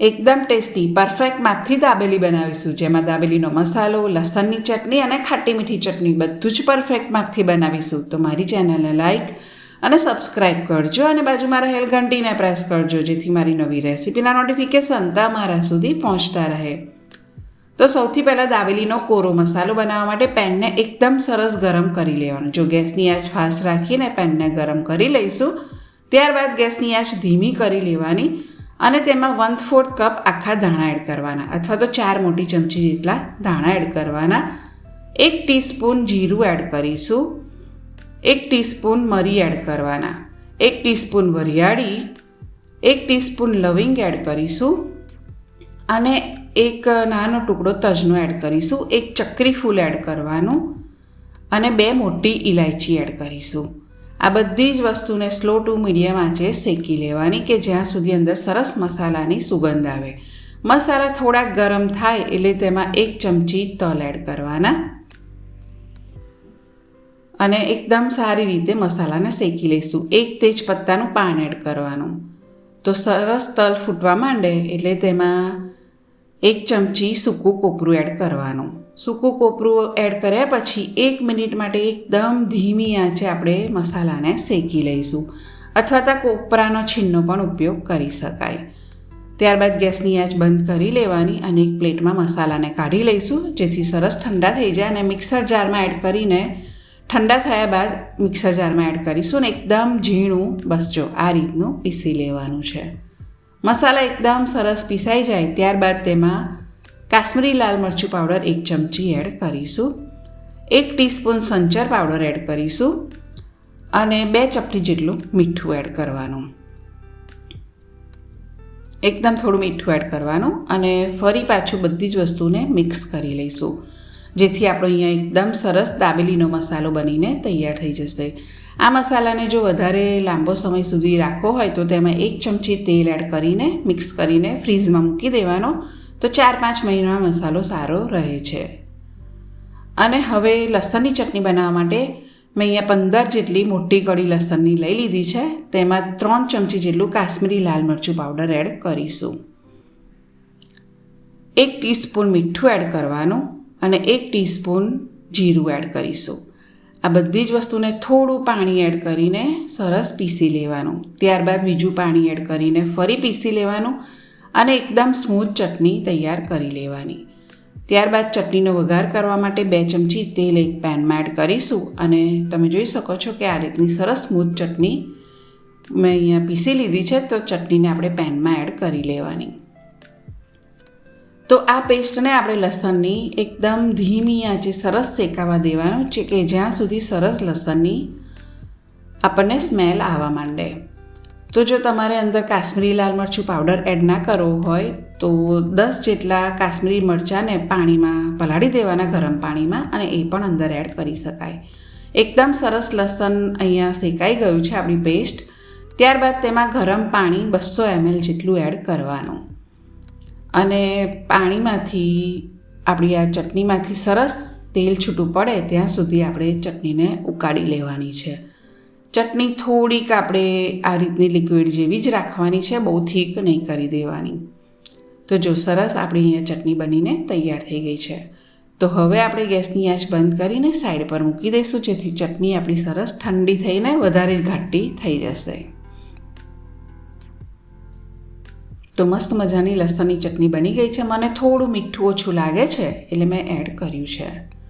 એકદમ tasty, perfect માપથી dabeli બનાવીશું. જેમાં દાબેલીનો મસાલો, લસણની ચટણી અને ખાટી મીઠી ચટણી બધું જ પરફેક્ટ માપથી બનાવીશું. તો મારી ચેનલને લાઈક અને સબસ્ક્રાઈબ કરજો અને બાજુમાં રહેલ ઘંટીને પ્રેસ કરજો, જેથી મારી નવી રેસીપીના નોટિફિકેશન તમારા સુધી પહોંચતા રહે. તો સૌથી પહેલાં દાબેલીનો કોરો મસાલો બનાવવા માટે પેનને એકદમ સરસ ગરમ કરી લેવાનો. જો ગેસની આંચ ફાસ્ટ રાખીને પેનને ગરમ કરી લઈશું, ત્યારબાદ ગેસની આંચ ધીમી કરી લેવાની અને તેમાં વન ફોર્થ કપ આખા ધાણા એડ કરવાના. અથવા તો ચાર મોટી ચમચી જેટલા ધાણા એડ કરવાના. એક ટીસ્પૂન જીરું એડ કરીશું. એક ટીસ્પૂન મરી એડ કરવાના. એક ટીસ્પૂન વરિયાળી. એક ટીસ્પૂન લવિંગ એડ કરીશું. અને એક નાનો ટુકડો તજનો એડ કરીશું. એક ચક્રી ફૂલ એડ કરવાનું. અને બે મોટી ઇલાયચી એડ કરીશું. આ બધી જ વસ્તુને સ્લો ટુ મીડિયમ આંચે શેકી લેવાની કે જ્યાં સુધી અંદર સરસ મસાલાની સુગંધ આવે. મસાલા થોડાક ગરમ થાય એટલે તેમાં એક ચમચી તલ એડ કરવાના. અને એકદમ સારી રીતે મસાલાને શેકી લઈશું. એક તેજ પત્તાનું પાન એડ કરવાનું. તો સરસ તલ ફૂટવા માંડે એટલે તેમાં એક ચમચી સૂકું કોપરું એડ કરવાનું. સૂકું કોપરું એડ કર્યા પછી એક મિનિટ માટે એકદમ ધીમી આંચે આપણે મસાલાને શેકી લઈશું. અથવા તો કોપરાનો છીનનો પણ ઉપયોગ કરી શકાય. ત્યારબાદ ગેસની આંચ બંધ કરી લેવાની અને એક પ્લેટમાં મસાલાને કાઢી લઈશું, જેથી સરસ ઠંડા થઈ જાય અને મિક્સર જારમાં એડ કરીને ઠંડા થયા બાદ મિક્સર જારમાં એડ કરીશું ને એકદમ ઝીણું, બસ જો આ રીતનું પીસી લેવાનું છે. મસાલા એકદમ સરસ પીસાઈ જાય ત્યારબાદ તેમાં કાશ્મીરી લાલ મરચું પાવડર એક ચમચી એડ કરીશું. એક ટીસ્પૂન સંચર પાવડર એડ કરીશું. અને બે ચપટી જેટલું મીઠું એડ કરવાનું. એકદમ થોડું મીઠું એડ કરવાનું અને ફરી પાછું બધી જ વસ્તુને મિક્સ કરી લઈશું. જેથી આપણો અહીંયા એકદમ સરસ દાબેલીનો મસાલો બનીને તૈયાર થઈ જશે. આ મસાલાને જો વધારે લાંબો સમય સુધી રાખવો હોય તો તેમાં એક ચમચી તેલ એડ કરીને મિક્સ કરીને ફ્રીઝમાં મૂકી દેવાનો. તો ચાર પાંચ મહિના મસાલો સારો રહે છે. અને હવે લસણની ચટણી બનાવવા માટે મેં અહીંયા પંદર જેટલી મોટી કડી લસણની લઈ લીધી છે. તેમાં ત્રણ ચમચી જેટલું કાશ્મીરી લાલ મરચું પાવડર એડ કરીશું. એક ટીસ્પૂન મીઠું એડ કરવાનું અને એક ટીસ્પૂન જીરું એડ કરીશું. આ બધી જ વસ્તુને થોડું પાણી એડ કરીને સરસ પીસી લેવાનું. ત્યારબાદ બીજું પાણી એડ કરીને ફરી પીસી લેવાનું અને એકદમ સ્મૂથ ચટણી તૈયાર કરી લેવાની. ત્યારબાદ ચટણીનો વઘાર કરવા માટે બે ચમચી તેલ એક પેનમાં એડ કરીશું અને તમે જોઈ શકો છો કે આ રીતની સરસ સ્મૂથ ચટણી મેં અહીંયા પીસી લીધી છે, તો ચટણીને આપણે પેનમાં એડ કરી લેવાની. તો આ પેસ્ટને આપણે લસણની એકદમ ધીમી આંચે સરસ શેકાવા દેવાનું છે કે જ્યાં સુધી સરસ લસણની આપણને સ્મેલ આવવા માંડે. તો જો તમારે અંદર કાશ્મીરી લાલ મરચું પાવડર એડ ના કરવો હોય, તો દસ જેટલા કાશ્મીરી મરચાંને પાણીમાં પલાળી દેવાના ગરમ પાણીમાં અને એ પણ અંદર એડ કરી શકાય. એકદમ સરસ લસણ અહીંયા શેકાઈ ગયું છે આપણી પેસ્ટ ત્યારબાદ તેમાં ગરમ પાણી બસો એમએલ જેટલું એડ કરવાનું. અને પાણીમાંથી, આપણી આ ચટણીમાંથી સરસ તેલ છૂટું પડે ત્યાં સુધી આપણે ચટણીને ઉકાળી લેવાની છે. ચટણી થોડીક આપણે આ રીતની લિક્વિડ જેવી જ રાખવાની છે, બહુ થીક નહીં કરી દેવાની. તો જો સરસ આપણી અહીંયા ચટણી બનીને તૈયાર થઈ ગઈ છે. તો હવે આપણે ગેસની આંચ બંધ કરીને સાઈડ પર મૂકી દઈશું, જેથી ચટણી આપણી સરસ ઠંડી થઈને વધારે ઘાટી થઈ જશે. તો મસ્ત મજાની લસણની ચટણી બની ગઈ છે. મને થોડું મીઠું ઓછું લાગે છે, એટલે મેં એડ કર્યું છે.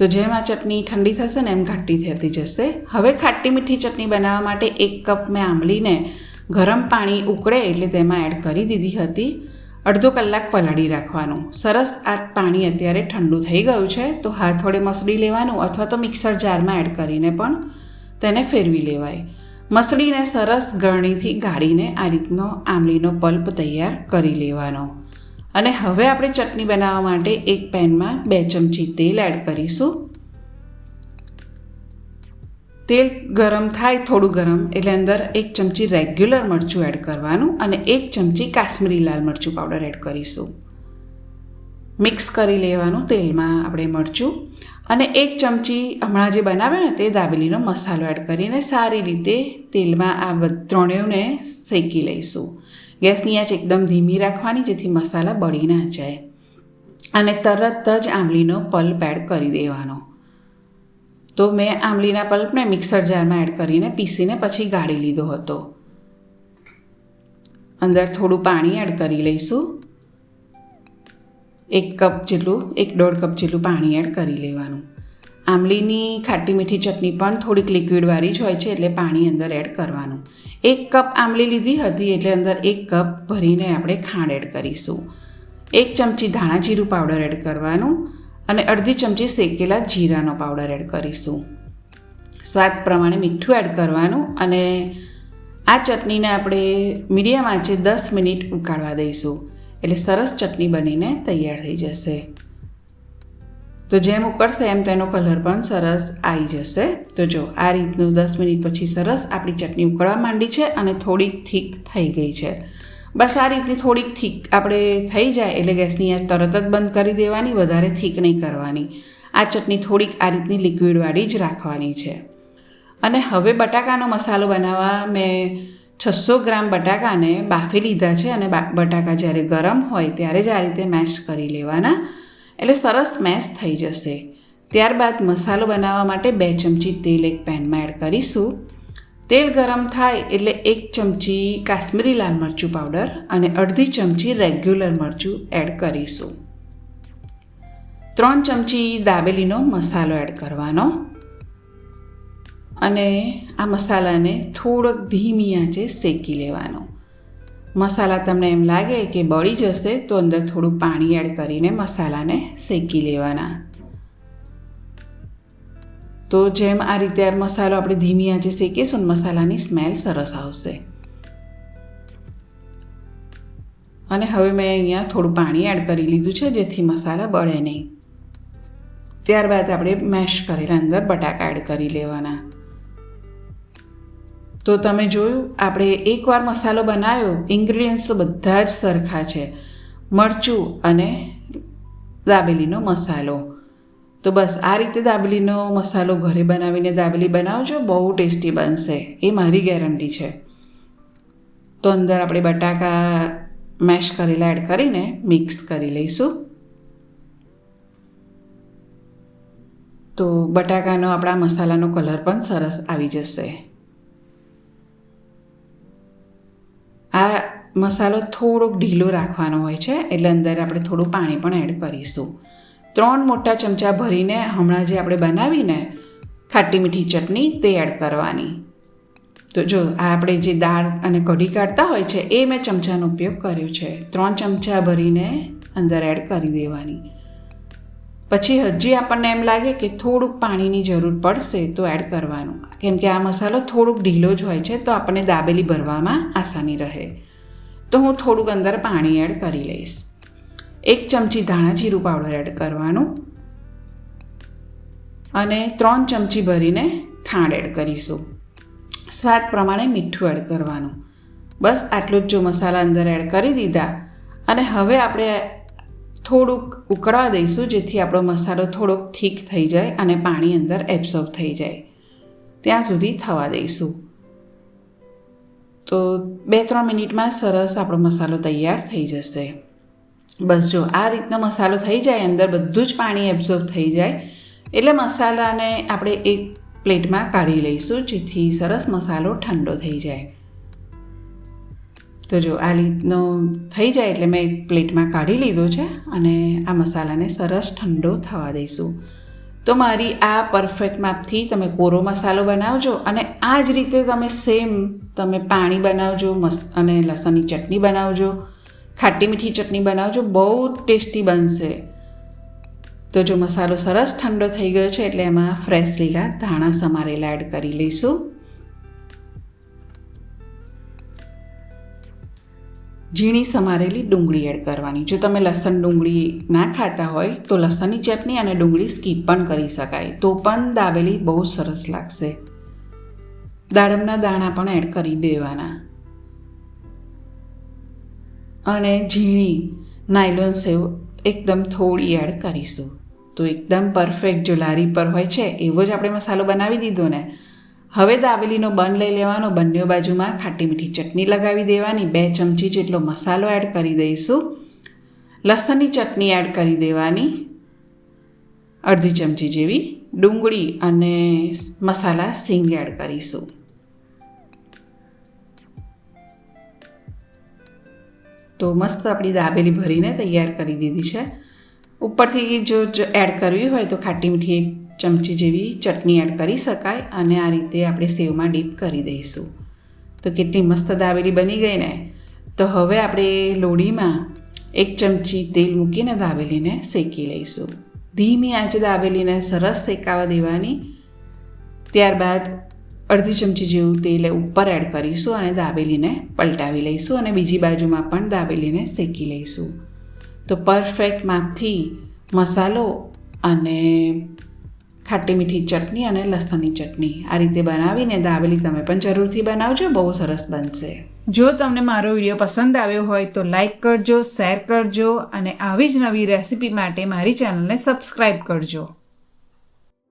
તો જેમ આ ચટણી ઠંડી થશે ને એમ ઘાટી થતી જશે. હવે ખાટી મીઠી ચટણી બનાવવા માટે એક કપ મેં આંબલીને ગરમ પાણી ઉકળે એટલે તેમાં એડ કરી દીધી હતી. અડધો કલાક પલાળી રાખવાનું. સરસ આ પાણી અત્યારે ઠંડુ થઈ ગયું છે, તો હાથ વડે મસળી લેવાનું અથવા તો મિક્સર જારમાં એડ કરીને પણ તેને ફેરવી લેવાય. મસળીને સરસ ગરણીથી ગાળીને આ રીતનો આંબલીનો પલ્પ તૈયાર કરી લેવાનો. અને હવે આપણે ચટણી બનાવવા માટે એક પેનમાં બે ચમચી તેલ એડ કરીશું. તેલ ગરમ થાય થોડું ગરમ એટલે અંદર એક ચમચી રેગ્યુલર મરચું એડ કરવાનું અને એક ચમચી કાશ્મીરી લાલ મરચું પાવડર એડ કરીશું. મિક્સ કરી લેવાનું તેલમાં આપણે મરચું અને એક ચમચી હમણાં જે બનાવ્યો ને તે દાબેલીનો મસાલો એડ કરીને સારી રીતે તેલમાં આ ત્રણેયને શેકી લઈશું. ગેસની આંચ એકદમ ધીમી રાખવાની જેથી મસાલા બળી ના જાય. અને તરત જ આંબલીનો પલ્પ એડ કરી દેવાનો. તો મેં આંબલીના પલ્પને મિક્સર જારમાં એડ કરીને પીસીને પછી ગાળી લીધો હતો. અંદર થોડું પાણી એડ કરી લઈશું. એક કપ જેટલું, એક દોઢ કપ જેટલું પાણી એડ કરી લેવાનું. આંબલીની ખાટી મીઠી ચટણી પણ થોડીક લિક્વિડવાળી જ હોય છે એટલે પાણી અંદર એડ કરવાનું. એક કપ આંબલી લીધી હતી એટલે અંદર એક કપ ભરીને આપણે ખાંડ એડ કરીશું. એક ચમચી ધાણા જીરું પાવડર એડ કરવાનું અને અડધી ચમચી શેકેલા જીરાનો પાવડર એડ કરીશું. સ્વાદ પ્રમાણે મીઠું એડ કરવાનું અને આ ચટણીને આપણે મીડિયમ આંચે દસ મિનિટ ઉકાળવા દઈશું. એટલે સરસ ચટણી બનીને તૈયાર થઈ જશે. તો જેમ ઉકળશે, એમ તેનો કલર પણ સરસ આવી જશે. તો જો, આ રીતનું દસ મિનિટ પછી સરસ આપણી ચટણી ઉકળવા માંડી છે અને થોડીક થીક થઈ ગઈ છે. બસ આ રીતની થોડીક થીક આપણે થઈ જાય એટલે ગેસની આંચ તરત જ બંધ કરી દેવાની, વધારે થીક નહીં કરવાની. આ ચટણી થોડીક આ રીતની લિક્વિડવાળી જ રાખવાની છે. અને હવે બટાકાનો મસાલો બનાવવા મેં છસો ગ્રામ બટાકાને બાફી લીધા છે અને બટાકા જ્યારે ગરમ હોય ત્યારે જ આ રીતે મેશ કરી લેવાના. એટલે સરસ મેશ થઈ જશે. ત્યારબાદ મસાલો બનાવવા માટે બે ચમચી તેલ એક પેનમાં એડ કરીશું. તેલ ગરમ થાય એટલે એક ચમચી કાશ્મીરી લાલ મરચું પાવડર અને અડધી ચમચી રેગ્યુલર મરચું એડ કરીશું. ત્રણ ચમચી દાબેલીનો મસાલો એડ કરવાનો. અને આ મસાલાને થોડોક ધીમી આંચે શેકી લેવાનો. મસાલા તમને એમ લાગે કે બળી જશે, તો અંદર થોડું પાણી એડ કરીને મસાલાને શેકી લેવાના. તો જેમ આ રીતે મસાલો આપણે ધીમી આંચે શેકીશું મસાલાની સ્મેલ સરસ આવશે. અને હવે મેં અહીંયા થોડું પાણી એડ કરી લીધું છે, જેથી મસાલા બળે નહીં. ત્યારબાદ આપણે મેશ કરેલા અંદર બટાકા એડ કરી લેવાના. તો તમે જોયું, આપણે એકવાર મસાલો બનાવ્યો ઇન્ગ્રીડિયન્ટ્સ તો બધા જ સરખા છે. મરચું અને દાબેલીનો મસાલો. તો બસ આ રીતે દાબેલીનો મસાલો ઘરે બનાવીને દાબેલી બનાવજો, બહુ ટેસ્ટી બનશે. એ મારી ગેરંટી છે. તો અંદર આપણે બટાકા મેશ કરેલા એડ કરીને મિક્સ કરી લઈશું. તો બટાકાનો આપણા મસાલાનો કલર પણ સરસ આવી જશે. આ મસાલો થોડોક ઢીલો રાખવાનો હોય છે, એટલે અંદર આપણે થોડું પાણી પણ એડ કરીશું. ત્રણ મોટા ચમચા ભરીને હમણાં જે આપણે બનાવીને ખાટી મીઠી ચટણી તે એડ કરવાની. તો જો આ આપણે જે દાળ અને કઢી કાઢતા હોય છે, એ મેં ચમચાનો ઉપયોગ કર્યો છે. ત્રણ ચમચા ભરીને અંદર એડ કરી દેવાની. પછી હજી આપણને એમ લાગે કે થોડુંક પાણીની જરૂર પડશે તો એડ કરવાનું. કેમ કે આ મસાલો થોડુંક ઢીલો જ હોય છે, તો આપણને દાબેલી ભરવામાં આસાની રહે. તો હું થોડુંક અંદર પાણી એડ કરી લઈશ. એક ચમચી ધાણા જીરું પાવડર એડ કરવાનું. અને ત્રણ ચમચી ભરીને ખાંડ એડ કરીશું. સ્વાદ પ્રમાણે મીઠું એડ કરવાનું. બસ આટલું જ જો મસાલા અંદર એડ કરી દીધા. અને હવે આપણે થોડુંક ઉકળવા દઈશું જેથી આપણો મસાલો થોડોક ઠીક થઈ જાય અને પાણી અંદર એબ્ઝોર્બ થઈ જાય. ત્યાં સુધી થવા દઈશું. તો બે ત્રણ મિનિટમાં સરસ આપણો મસાલો તૈયાર થઈ જશે. બસ જો આ રીતનો મસાલો થઈ જાય, અંદર બધું જ પાણી એબ્ઝોર્બ થઈ જાય, એટલે મસાલાને આપણે એક પ્લેટમાં કાઢી લઈશું જેથી સરસ મસાલો ઠંડો થઈ જાય. તો જો આ રીતનો થઈ જાય એટલે મેં એક પ્લેટમાં કાઢી લીધો છે અને આ મસાલાને સરસ ઠંડો થવા દઈશું. તો મારી આ પરફેક્ટ માપથી તમે કોરો મસાલો બનાવજો અને આ જ રીતે તમે સેમ તમે પાણી બનાવજો, મસ, અને લસણની ચટણી બનાવજો, ખાટી મીઠી ચટણી બનાવજો, બહુ ટેસ્ટી બનશે. તો જો મસાલો સરસ ઠંડો થઈ ગયો છે એટલે એમાં ફ્રેશ લીલા ધાણા સમારેલા એડ કરી લઈશું. ઝીણી સમારેલી ડુંગળી એડ કરવાની. જો તમે લસણ ડુંગળી ના ખાતા હોય, તો લસણની ચટણી અને ડુંગળી સ્કીપ પણ કરી શકાય. તો પણ દાબેલી બહુ સરસ લાગશે. દાડમના દાણા પણ એડ કરી દેવાના. અને ઝીણી નાયલોન સેવ એકદમ થોડી એડ કરીશું. તો એકદમ પરફેક્ટ, જો લારી પર હોય છે, એવો જ આપણે મસાલો બનાવી દીધો ને હવે દાબેલીનો બન લઈ લેવાનો, બંને બાજુમાં ખાટી મીઠી ચટણી લગાવી દેવાની, બે ચમચી જેટલો મસાલો એડ કરી દઈશું. લસણની ચટણી એડ કરી દેવાની, અડધી ચમચી જેવી ડુંગળી અને મસાલા સિંગ એડ કરીશું. તો મસ્ત આપણી દાબેલી ભરીને તૈયાર કરી દીધી છે. ઉપરથી જો એડ કરવી હોય તો ખાટી મીઠી એક ચમચી જેવી ચટણી એડ કરી શકાય અને આ રીતે આપણે સેવમાં ડીપ કરી દઈશું. તો કેટલી મસ્ત દાબેલી બની ગઈ ને? તો હવે આપણે લોડીમાં એક ચમચી તેલ મૂકીને દાબેલીને શેકી લઈશું. ધીમી આંચે દાબેલીને સરસ શેકાવા દેવાની. ત્યારબાદ અડધી ચમચી જેવું તેલ ઉપર એડ કરીશું અને દાબેલીને પલટાવી લઈશું અને બીજી બાજુમાં પણ દાબેલીને શેકી લઈશું. તો પરફેક્ટ માપથી મસાલો અને ખાટી મીઠી ચટણી અને લસણની ચટણી. આ રીતે બનાવીને દાબેલી તમે પણ જરૂરથી બનાવજો, બહુ સરસ બનશે. જો તમને મારો વીડિયો પસંદ આવ્યો હોય તો લાઈક કરજો, શેર કરજો અને આવી જ નવી રેસિપી માટે મારી ચેનલને સબસ્ક્રાઈબ કરજો.